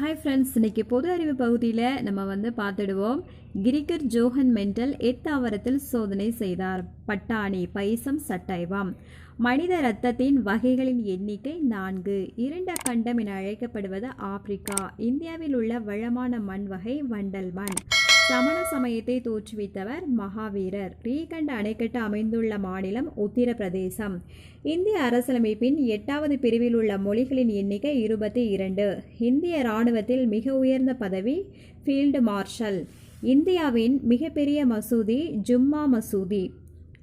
Hi friends இன்னைக்கு பொது அறிவு பகுதியில் நம்ம வந்து பார்த்துடுவோம். கிரிக்கர் ஜோஹன் மெண்டல் எத்தாவரத்தில் சோதனை செய்தார். பட்டாணி பைசம் சட்டைவம். மனித இரத்தத்தின் வகைகளின் எண்ணிக்கை நான்கு. இரண்ட கண்டம் என அழைக்கப்படுவது ஆப்பிரிக்கா. இந்தியாவில் உள்ள வளமான மண் வகை வண்டல் மண். சமண சமயத்தை தோற்றுவித்தவர் மகாவீரர். ரீகண்ட அணைக்கட்டு அமைந்துள்ள மாநிலம் உத்தரப்பிரதேசம். இந்திய அரசியலமைப்பின் எட்டாவது பிரிவில் உள்ள மொழிகளின் எண்ணிக்கை இருபத்தி இரண்டு. இந்திய இராணுவத்தில் மிக உயர்ந்த பதவி ஃபீல்டு மார்ஷல். இந்தியாவின் மிகப்பெரிய மசூதி ஜும்மா மசூதி.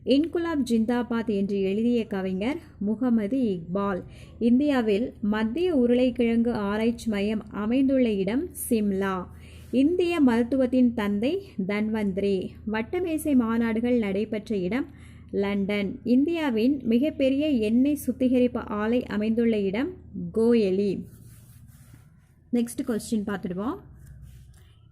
இன்குலாப் ஜிந்தாபாத் என்று எழுதிய கவிஞர் முகமது இக்பால். இந்தியாவில் மத்திய உருளைக்கிழங்கு ஆராய்ச்சி மையம் அமைந்துள்ள இடம் சிம்லா. இந்திய மருத்துவத்தின் தந்தை தன்வந்திரி. வட்டமேசை மாநாடுகள் நடைபெற்ற இடம் லண்டன். இந்தியாவின் மிகப்பெரிய எண்ணெய் சுத்திகரிப்பு ஆலை அமைந்துள்ள இடம் கோயலி. Next question பார்த்துடுவோம்.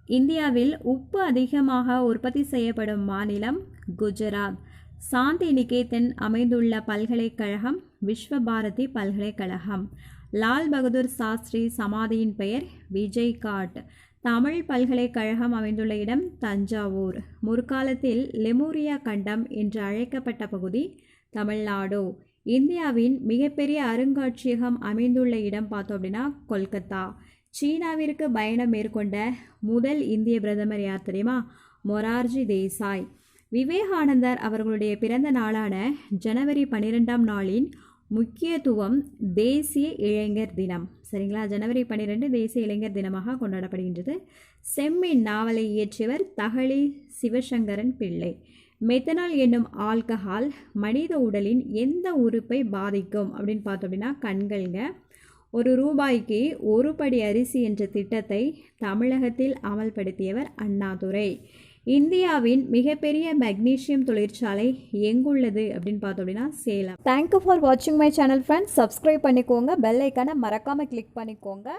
இந்தியாவில் உப்பு அதிகமாக உற்பத்தி செய்யப்படும் மாநிலம் குஜராத். சாந்தி நிகேதன் அமைந்துள்ள பல்கலைக்கழகம் விஸ்வபாரதி பல்கலைக்கழகம். லால் பகதூர் சாஸ்திரி சமாதியின் பெயர் விஜய் காட் தமிழ் பல்கலைக்கழகம் அமைந்துள்ள இடம் தஞ்சாவூர். முற்காலத்தில் லெமூரியா கண்டம் என்று அழைக்கப்பட்ட பகுதி தமிழ்நாடு. இந்தியாவின் மிகப்பெரிய அருங்காட்சியகம் அமைந்துள்ள இடம் பார்த்தோம் அப்படின்னா கொல்கத்தா. சீனாவிற்கு பயணம் மேற்கொண்ட முதல் இந்திய பிரதமர் யார் தெரியுமா? மொரார்ஜி தேசாய். விவேகானந்தர் அவர்களுடைய பிறந்த நாளான ஜனவரி பன்னிரெண்டாம் நாளின் முக்கியத்துவம் தேசிய இளைஞர் தினம். சரிங்களா? ஜனவரி பன்னிரெண்டு தேசிய இளைஞர் தினமாக கொண்டாடப்படுகின்றது. செம்மின் நாவலை இயற்றியவர் தகழி சிவசங்கரன் பிள்ளை. மெத்தனால் என்னும் ஆல்கஹால் மனித உடலின் எந்த உறுப்பை பாதிக்கும் அப்படின்னு பார்த்தோம் அப்படின்னா கண்கள்ங்க. ஒரு ரூபாய்க்கு ஒரு படி அரிசி என்ற திட்டத்தை தமிழகத்தில் அமல்படுத்தியவர் அண்ணாதுரை. இந்தியாவின் மிகப்பெரிய மெக்னீஷியம் தொழிற்சாலை எங்குள்ளது அப்படின்னு பார்த்தோம் அப்படின்னா சேலம். தேங்க்யூ ஃபார் வாட்சிங் மை சேனல் ஃப்ரெண்ட்ஸ் சப்ஸ்கிரைப் பண்ணிக்கோங்க. பெல் ஐக்கானை மறக்காமல் கிளிக் பண்ணிக்கோங்க.